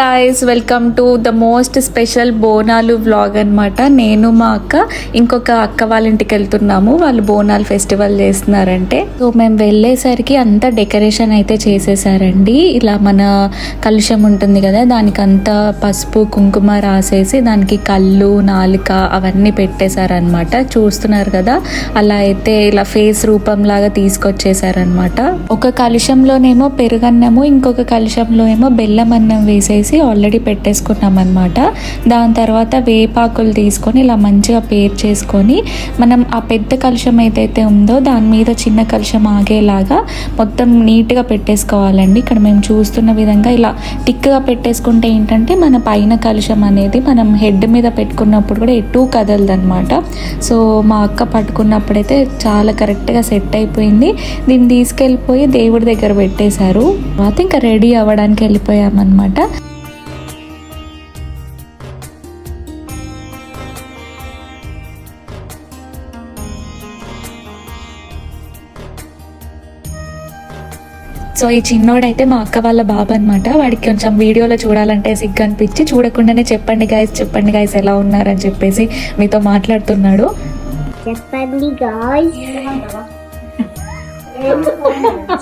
Guys welcome to the most special Bonalu vlog అనమాట నేను మా అక్క ఇంకొక అక్క వాళ్ళ ఇంటికి వెళ్తున్నాము. వాళ్ళు బోనాలు ఫెస్టివల్ చేస్తున్నారంటే. సో మేము వెళ్ళేసరికి అంతా డెకరేషన్ అయితే చేసేసారండి. ఇలా మన కలుషం ఉంటుంది కదా దానికి అంతా పసుపు కుంకుమ రాసేసి దానికి కళ్ళు నాలుక అవన్నీ పెట్టేశారనమాట చూస్తున్నారు కదా అలా అయితే ఇలా ఫేస్ రూపంలాగా తీసుకొచ్చేసారనమాట ఒక కలుషంలోనేమో పెరుగన్నము ఇంకొక కలుషంలో ఏమో బెల్లం అన్నం వేసేసి ఆల్రెడీ పెట్టేసుకున్నాం అనమాట దాని తర్వాత వేపాకులు తీసుకొని ఇలా మంచిగా పేర్ చేసుకొని మనం ఆ పెద్ద కలుషం ఏదైతే ఉందో దాని మీద చిన్న కలుషం ఆగేలాగా మొత్తం నీట్గా పెట్టేసుకోవాలండి. ఇక్కడ మేము చూస్తున్న విధంగా ఇలా టిక్గా పెట్టేసుకుంటే ఏంటంటే మన పైన కలుషం అనేది మనం హెడ్ మీద పెట్టుకున్నప్పుడు కూడా ఎటు కదలదనమాట సో మా అక్క పట్టుకున్నప్పుడైతే చాలా కరెక్ట్గా సెట్ అయిపోయింది. దీన్ని తీసుకెళ్ళిపోయి దేవుడి దగ్గర పెట్టేశారు. తర్వాత ఇంకా రెడీ అవ్వడానికి వెళ్ళిపోయామన్నమాట. సో ఈ చిన్నోడైతే మా అక్క వాళ్ళ బాబు అనమాట వాడికి కొంచెం వీడియోలో చూడాలంటే సిగ్గు అనిపించి చూడకుండానే చెప్పండి గాయస్ చెప్పండి గాయస్ ఎలా ఉన్నారని చెప్పేసి మీతో మాట్లాడుతున్నాడు. చెప్పండి గాయ్స్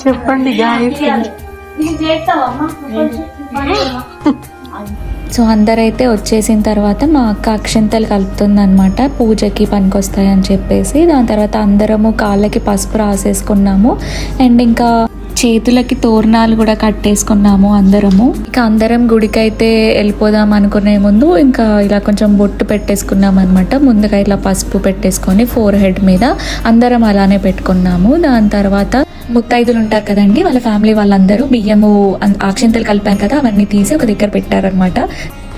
చెప్పండి గాయస్ సో అందరైతే వచ్చేసిన తర్వాత మా అక్క అక్షంతలు కలుపుతుంది అనమాట పూజకి పనికొస్తాయి అని చెప్పేసి దాని తర్వాత అందరము కాళ్ళకి పసుపు రాసేసుకున్నాము. అండ్ ఇంకా చేతులకి తోరణాలు కూడా కట్టేసుకున్నాము అందరము. ఇంకా అందరం గుడికైతే వెళ్ళిపోదాం అనుకునే ముందు ఇంకా ఇలా కొంచెం బొట్టు పెట్టేసుకున్నాం అనమాట ముందుగా ఇలా పసుపు పెట్టేసుకొని ఫోర్ హెడ్ మీద అందరం అలానే పెట్టుకున్నాము. దాని తర్వాత ముత్తైదులు ఉంటారు కదండి వాళ్ళ ఫ్యామిలీ వాళ్ళందరూ బియ్యము ఆక్షింతలు కలిపాం కదా అవన్నీ తీసి ఒక దగ్గర పెట్టారనమాట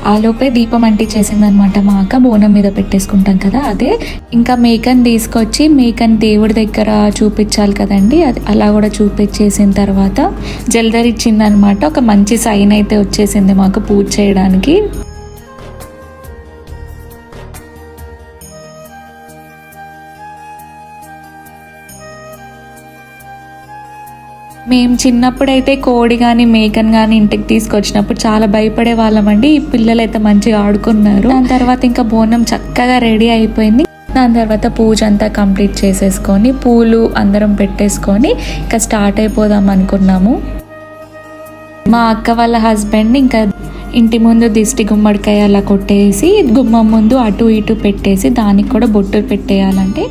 ఆలోపే దీపం అంటించేసింది అనమాట మా అక్క. బోనం మీద పెట్టేసుకుంటాం కదా అదే. ఇంకా మేకని తీసుకొచ్చి మేకని దేవుడి దగ్గర చూపించాలి కదండి. అది అలా కూడా చూపించేసిన తర్వాత జల్దర్ ఇచ్చిందనమాట. ఒక మంచి సైన్ అయితే వచ్చేసింది మాకు పూజ చేయడానికి. మేము చిన్నప్పుడైతే కోడి కానీ మేకన్ కానీ ఇంటికి తీసుకొచ్చినప్పుడు చాలా భయపడే వాళ్ళమండి ఈ పిల్లలు అయితే మంచిగా ఆడుకున్నారు. దాని తర్వాత ఇంకా బోనం చక్కగా రెడీ అయిపోయింది. దాని తర్వాత పూజ అంతా కంప్లీట్ చేసేసుకొని పూలు అందరం పెట్టేసుకొని ఇంకా స్టార్ట్ అయిపోదాం అనుకున్నాము. మా అక్క వాళ్ళ హస్బెండ్ ఇంకా ఇంటి ముందు దిష్టి గుమ్మడికాయ అలా కొట్టేసి గుమ్మం ముందు అటు ఇటు పెట్టేసి దానికి కూడా బొట్టు పెట్టేయాలంటే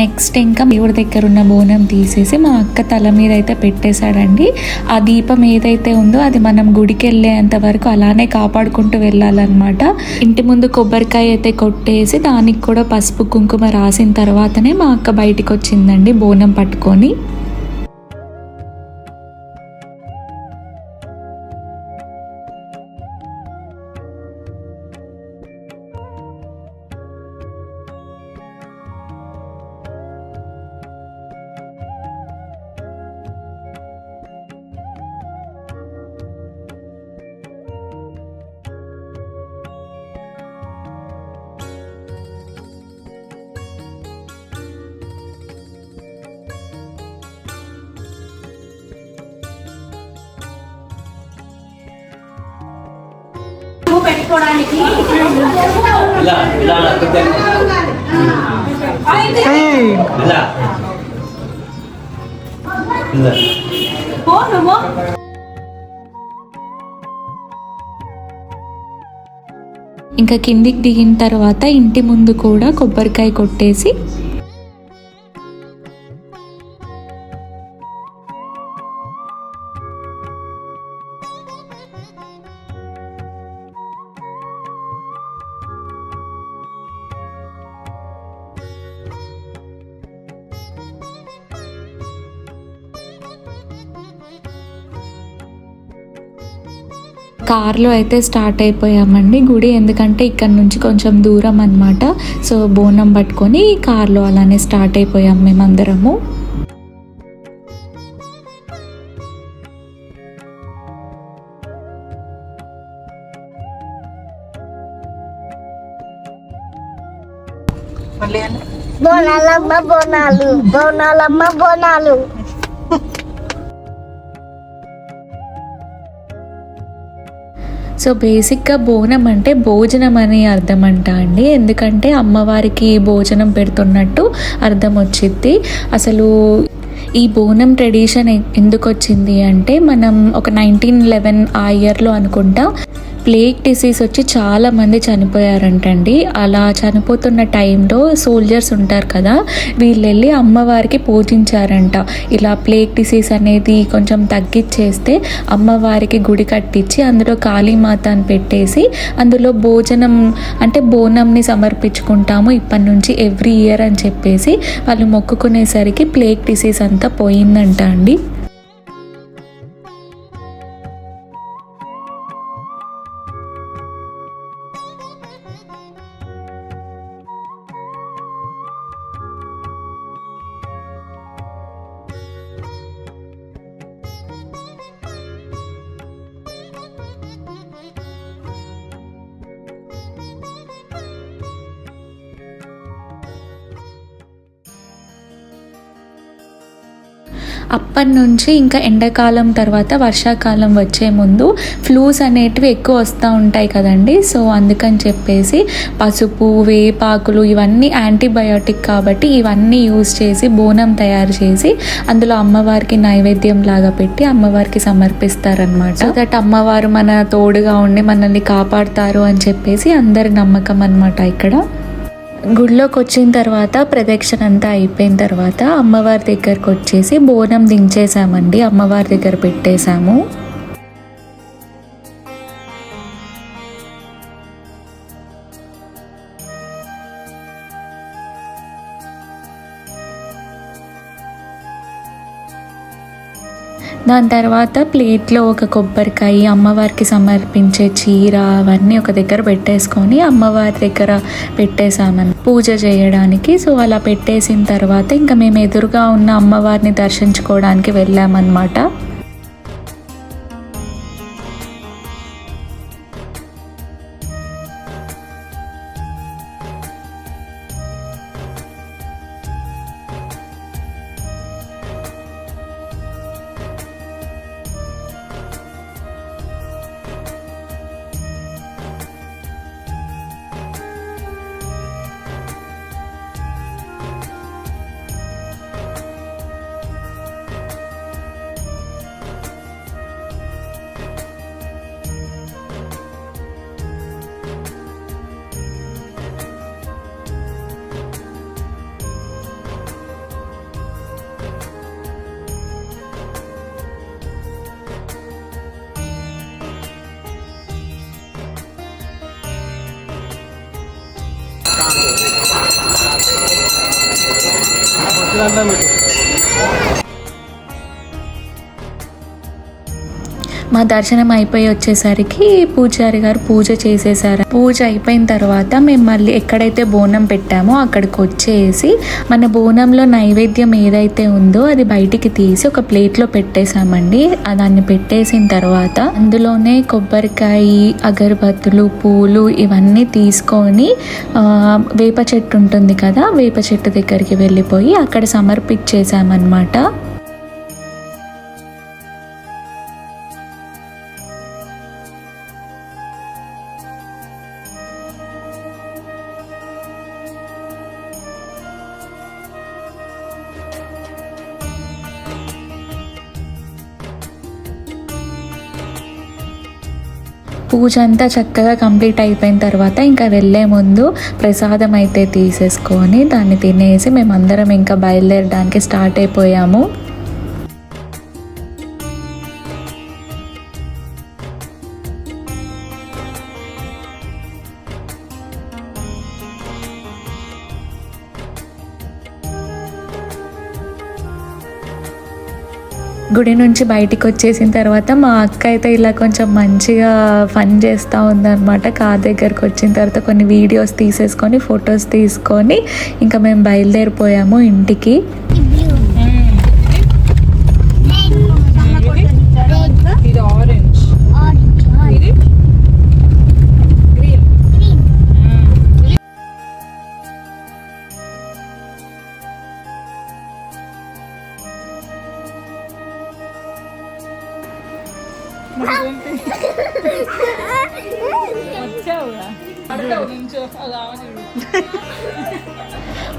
నెక్స్ట్ ఇంకా దేవుడి దగ్గర ఉన్న బోనం తీసేసి మా అక్క తల మీద అయితే పెట్టేశాడండి. ఆ దీపం ఏదైతే ఉందో అది మనం గుడికి వెళ్ళేంత వరకు అలానే కాపాడుకుంటూ వెళ్ళాలన్నమాట. ఇంటి ముందు కొబ్బరికాయ అయితే కొట్టేసి దానికి కూడా పసుపు కుంకుమ రాసిన తర్వాతనే మా అక్క బయటికి వచ్చిందండి బోనం పట్టుకొని. ఇంకా కిందికి దిగిన తర్వాత ఇంటి ముందు కూడా కొబ్బరికాయ కొట్టేసి కార్లో అయితే స్టార్ట్ అయిపోయామండి గుడి ఎందుకంటే ఇక్కడ నుంచి కొంచెం దూరం అనమాట సో బోనం పట్టుకొని కార్లో అలానే స్టార్ట్ అయిపోయాం మేమందరము. బోనాలమ్మ బోనాలు బోనాలమ్మ బోనాలు. సో బేసిక్గా బోనం అంటే భోజనం అని అర్థం అంట అండి. ఎందుకంటే అమ్మవారికి భోజనం పెడుతున్నట్టు అర్థం వచ్చింది అసలు ఈ బోనం ట్రెడిషన్ ఎందుకు వచ్చింది అంటే మనం ఒక నైన్టీన్ లెవెన్ ఆ ఇయర్లో అనుకుంటా ప్లేగ్ డిసీజ్ వచ్చి చాలా మంది చనిపోయారంటండి. అలా చనిపోతున్న టైంలో సోల్జర్స్ ఉంటారు కదా వీళ్ళు వెళ్ళి అమ్మవారికి పూజించారంట. ఇలా ప్లేగ్ డిసీజ్ అనేది కొంచెం తగ్గించేస్తే అమ్మవారికి గుడి కట్టించి అందులో కాళీమాత అని పెట్టేసి అందులో భోజనం అంటే బోనంని సమర్పించుకుంటాము ఇప్పటి నుంచి ఎవ్రీ ఇయర్ అని చెప్పేసి వాళ్ళు మొక్కుకునేసరికి ప్లేగ్ డిసీజ్ అంతా పోయిందంట అండి. అప్పటి నుంచి ఇంకా ఎండాకాలం తర్వాత వర్షాకాలం వచ్చే ముందు ఫ్లూస్ అనేటివి ఎక్కువ వస్తూ ఉంటాయి కదండి. సో అందుకని చెప్పేసి పసుపు వేపాకులు ఇవన్నీ యాంటీబయోటిక్ కాబట్టి ఇవన్నీ యూజ్ చేసి బోనం తయారు చేసి అందులో అమ్మవారికి నైవేద్యం లాగా పెట్టి అమ్మవారికి సమర్పిస్తారనమాట సో దట్ అమ్మవారు మన తోడుగా ఉండి మనల్ని కాపాడుతారు అని చెప్పేసి అందరి నమ్మకం అనమాట ఇక్కడ. గుడిలోకి వచ్చిన తర్వాత ప్రదక్షిణ అంతా అయిపోయిన తర్వాత అమ్మవారి దగ్గరకు వచ్చేసి బోనం దించేసామండి అమ్మవారి దగ్గర పెట్టేశాము. దాని తర్వాత ప్లేట్లో ఒక కొబ్బరికాయ అమ్మవారికి సమర్పించే చీర అవన్నీ ఒక దగ్గర పెట్టేసుకొని అమ్మవారి దగ్గర పెట్టేశామని. పూజ చేయడానికి. సో అలా పెట్టేసిన తర్వాత ఇంకా మేము ఎదురుగా ఉన్న అమ్మవారిని దర్శించుకోవడానికి వెళ్ళామన్నమాట వచ్చిందంట మీకు మా దర్శనం అయిపోయి వచ్చేసరికి పూజారి గారు పూజ చేసేసారు. పూజ అయిపోయిన తర్వాత మేము మళ్ళీ ఎక్కడైతే బోనం పెట్టామో అక్కడికి వచ్చేసి మన బోనంలో నైవేద్యం ఏదైతే ఉందో అది బయటికి తీసి ఒక ప్లేట్లో పెట్టేశామండి. దాన్ని పెట్టేసిన తర్వాత అందులోనే కొబ్బరికాయ అగరబత్తులు పూలు ఇవన్నీ తీసుకొని వేప చెట్టు ఉంటుంది కదా వేప చెట్టు దగ్గరికి వెళ్ళిపోయి అక్కడ సమర్పించేసామన్నమాట పూజ అంతా చక్కగా కంప్లీట్ అయిపోయిన తర్వాత ఇంకా వెళ్ళే ముందు ప్రసాదం అయితే తీసేసుకొని దాన్ని తినేసి మేమందరం ఇంకా బయలుదేరడానికి స్టార్ట్ అయిపోయాము. గుడి నుంచి బయటికి వచ్చేసిన తర్వాత మా అక్క అయితే ఇలా కొంచెం మంచిగా ఫన్ చేస్తూ ఉందన్నమాట. కార్ దగ్గరకు వచ్చిన తర్వాత కొన్ని వీడియోస్ తీసేసుకొని ఫొటోస్ తీసుకొని ఇంకా మేము బయలుదేరిపోయాము ఇంటికి.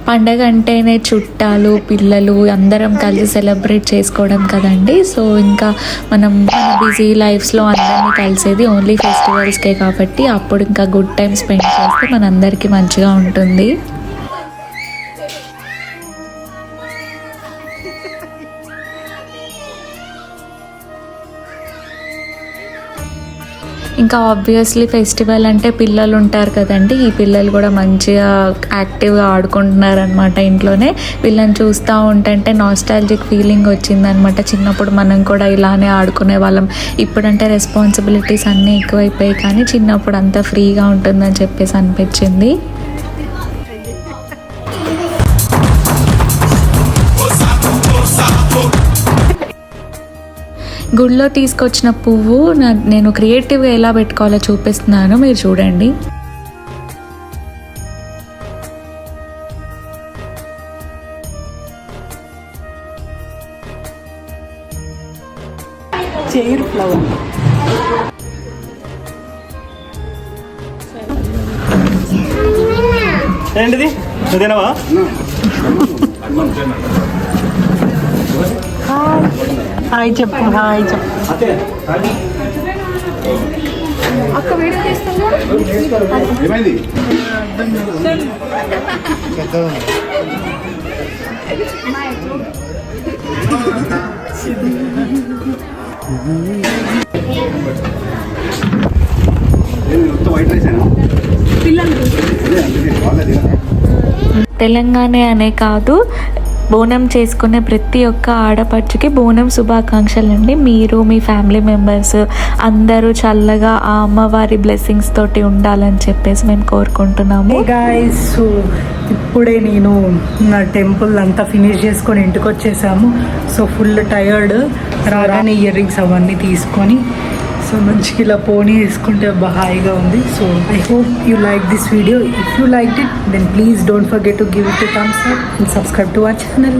పండగ అంటేనే చుట్టాలు పిల్లలు అందరం కలిసి సెలబ్రేట్ చేసుకోవడం కదండి. సో ఇంకా మనం మన బిజీ లైఫ్స్లో అందరినీ కలిసేది ఓన్లీ ఫెస్టివల్స్కే కాబట్టి అప్పుడు ఇంకా గుడ్ టైం స్పెండ్ చేస్తే మనందరికీ మంచిగా ఉంటుంది. ఇంకా ఆబ్వియస్లీ ఫెస్టివల్ అంటే పిల్లలు ఉంటారు కదండి. ఈ పిల్లలు కూడా మంచిగా యాక్టివ్గా ఆడుకుంటున్నారు అనమాట ఇంట్లోనే. వీళ్ళని చూస్తూ ఉంటే నాస్టాలజిక్ ఫీలింగ్ వచ్చిందనమాట చిన్నప్పుడు మనం కూడా ఇలానే ఆడుకునే వాళ్ళం. ఇప్పుడంటే రెస్పాన్సిబిలిటీస్ అన్నీ ఎక్కువైపోయాయి కానీ చిన్నప్పుడు అంతా ఫ్రీగా ఉంటుందని చెప్పేసి అనిపించింది. గుడిలో తీసుకొచ్చిన పువ్వు నా నేను క్రియేటివ్గా ఎలా పెట్టుకోవాలో చూపిస్తున్నాను. మీరు చూడండి. చైర్ ఫ్లవర్ ఏంటిది? నువ్వు తినవా? హాయ్. చెప్పు హాయ్ చెప్పు. అయినా అదే అందుకే వాళ్ళది తెలంగాణ అనే కాదు బోనం చేసుకునే ప్రతి ఒక్క ఆడపడుచుకి బోనం శుభాకాంక్షలు అండి. మీరు మీ ఫ్యామిలీ మెంబర్స్ అందరూ చల్లగా ఆ అమ్మవారి బ్లెస్సింగ్స్ తోటి ఉండాలని చెప్పేసి మేము కోరుకుంటున్నాము. గాయస్ ఇప్పుడే నేను నా టెంపుల్ అంతా ఫినిష్ చేసుకొని ఇంటికి వచ్చేసాము. సో ఫుల్ టయర్డ్ రాగానే ఇయర్ రింగ్స్ అవన్నీ తీసుకొని సో మంచిగా ఇలా పోనీ వేసుకుంటే హాయిగా ఉంది. So I hope you like this video if you like it then please don't forget to give it thumbs up and subscribe to our channel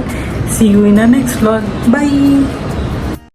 see you in a next vlog bye